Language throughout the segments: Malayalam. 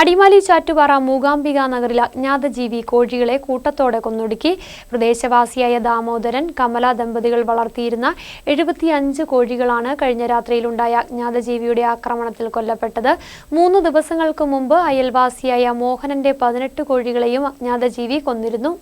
അടിമാലി ചാറ്റുപാറ മൂകാംബിക നഗറിൽ അജ്ഞാത ജീവി കോഴികളെ കൂട്ടത്തോടെ കൊന്നൊടുക്കി. പ്രദേശവാസിയായ ദാമോദരൻ കമല ദമ്പതികൾ വളർത്തിയിരുന്ന എഴുപത്തിയഞ്ച് കോഴികളാണ് കഴിഞ്ഞ രാത്രിയിലുണ്ടായ അജ്ഞാത ജീവിയുടെ ആക്രമണത്തിൽ കൊല്ലപ്പെട്ടത്. മൂന്ന് ദിവസങ്ങൾക്ക് മുമ്പ് അയൽവാസിയായ മോഹനന്റെ പതിനെട്ട് കോഴികളെയും അജ്ഞാത ജീവി കൊന്നിരുന്നു.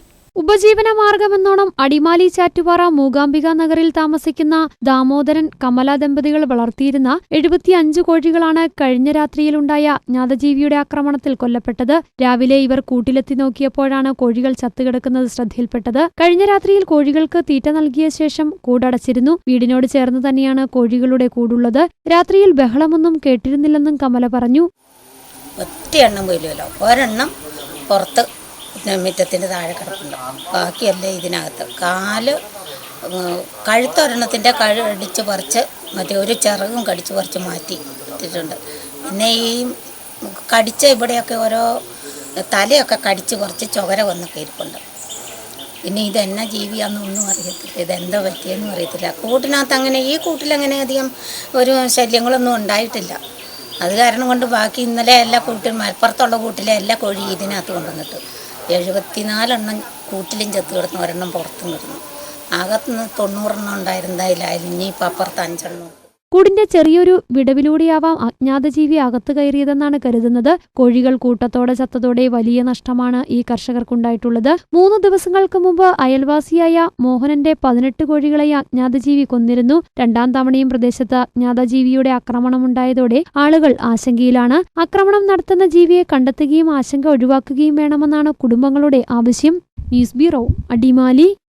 ഉപജീവന മാർഗമെന്നോണം അടിമാലി ചാറ്റുപാറ മൂകാംബിക നഗറിൽ താമസിക്കുന്ന ദാമോദരൻ കമല ദമ്പതികൾ വളർത്തിയിരുന്ന എഴുപത്തിയഞ്ച് കോഴികളാണ് കഴിഞ്ഞ രാത്രിയിലുണ്ടായ ജ്ഞാതജീവിയുടെ ആക്രമണത്തിൽ കൊല്ലപ്പെട്ടത്. രാവിലെ ഇവർ കൂട്ടിലെത്തി നോക്കിയപ്പോഴാണ് കോഴികൾ ചത്തുകിടക്കുന്നത് ശ്രദ്ധയിൽപ്പെട്ടത്. കഴിഞ്ഞ രാത്രിയിൽ കോഴികൾക്ക് തീറ്റ നൽകിയ ശേഷം കൂടടച്ചിരുന്നു. വീടിനോട് ചേർന്ന് തന്നെയാണ് കോഴികളുടെ കൂടുള്ളത്. രാത്രിയിൽ ബഹളമൊന്നും കേട്ടിരുന്നില്ലെന്നും കമല പറഞ്ഞു. എണ്ണം പോയില്ലല്ലോ ഒരെണ്ണം പുറത്ത് മുറ്റത്തിന്റെ താഴെ കിടപ്പുണ്ട്. ബാക്കിയല്ല ഇതിനകത്ത്. കാൽ കഴുത്തൊരെണ്ണത്തിന്റെ കഴുടിച്ച് പറിച്ച് മറ്റേ ഒരു ചിറകും കടിച്ച് പറിച്ച് മാറ്റി ഇട്ടിട്ടുണ്ട്. പിന്നെ ഈ കടിച്ച ഇവിടെയൊക്കെ ഓരോ തലയൊക്കെ കടിച്ച് കുറച്ച് ചുവര വന്നൊക്കെ ഇരിപ്പുണ്ട് പിന്നെ ഇതെന്നാ ജീവിയാണെന്നൊന്നും അറിയത്തില്ല. ഇതെന്താ പറ്റിയെന്നും അറിയത്തില്ല. കൂട്ടിനകത്ത് അങ്ങനെ ഈ കൂട്ടിലങ്ങനെ അധികം ഒരു ശല്യങ്ങളൊന്നും ഉണ്ടായിട്ടില്ല. അത് കാരണം കൊണ്ട് ബാക്കി ഇന്നലെ എല്ലാ കൂട്ടിലും മലപ്പുറത്തുള്ള കൂട്ടിലെ എല്ലാ കോഴി ഇതിനകത്ത് കൊണ്ടുവന്നിട്ട്. എഴുപത്തിനാലെണ്ണം കൂട്ടിലും ചത്ത് കിടന്നു ഒരെണ്ണം പുറത്തും കിടന്നു. അകത്തുനിന്ന് തൊണ്ണൂറെണ്ണം ഉണ്ടായിരുന്നതിലായാലും ഇനിയിപ്പോൾ അപ്പുറത്ത് അഞ്ചെണ്ണം കൂടിന്റെ ചെറിയൊരു വിടവിലൂടെയാവാം അജ്ഞാതജീവി അകത്ത് കയറിയതെന്നാണ് കരുതുന്നത്. കോഴികൾ കൂട്ടത്തോടെ ചത്തതോടെ വലിയ നഷ്ടമാണ് ഈ കർഷകർക്കുണ്ടായിട്ടുള്ളത്. മൂന്ന് ദിവസങ്ങൾക്ക് മുമ്പ് അയൽവാസിയായ മോഹനന്റെ പതിനെട്ട് കോഴികളെ അജ്ഞാത ജീവി കൊന്നിരുന്നു. രണ്ടാം തവണയും പ്രദേശത്ത് അജ്ഞാതജീവിയുടെ ആക്രമണമുണ്ടായതോടെ ആളുകൾ ആശങ്കയിലാണ്. ആക്രമണം നടത്തുന്ന ജീവിയെ കണ്ടെത്തുകയും ആശങ്ക ഒഴിവാക്കുകയും വേണമെന്നാണ് കുടുംബങ്ങളുടെ ആവശ്യം. News bureau Adimali.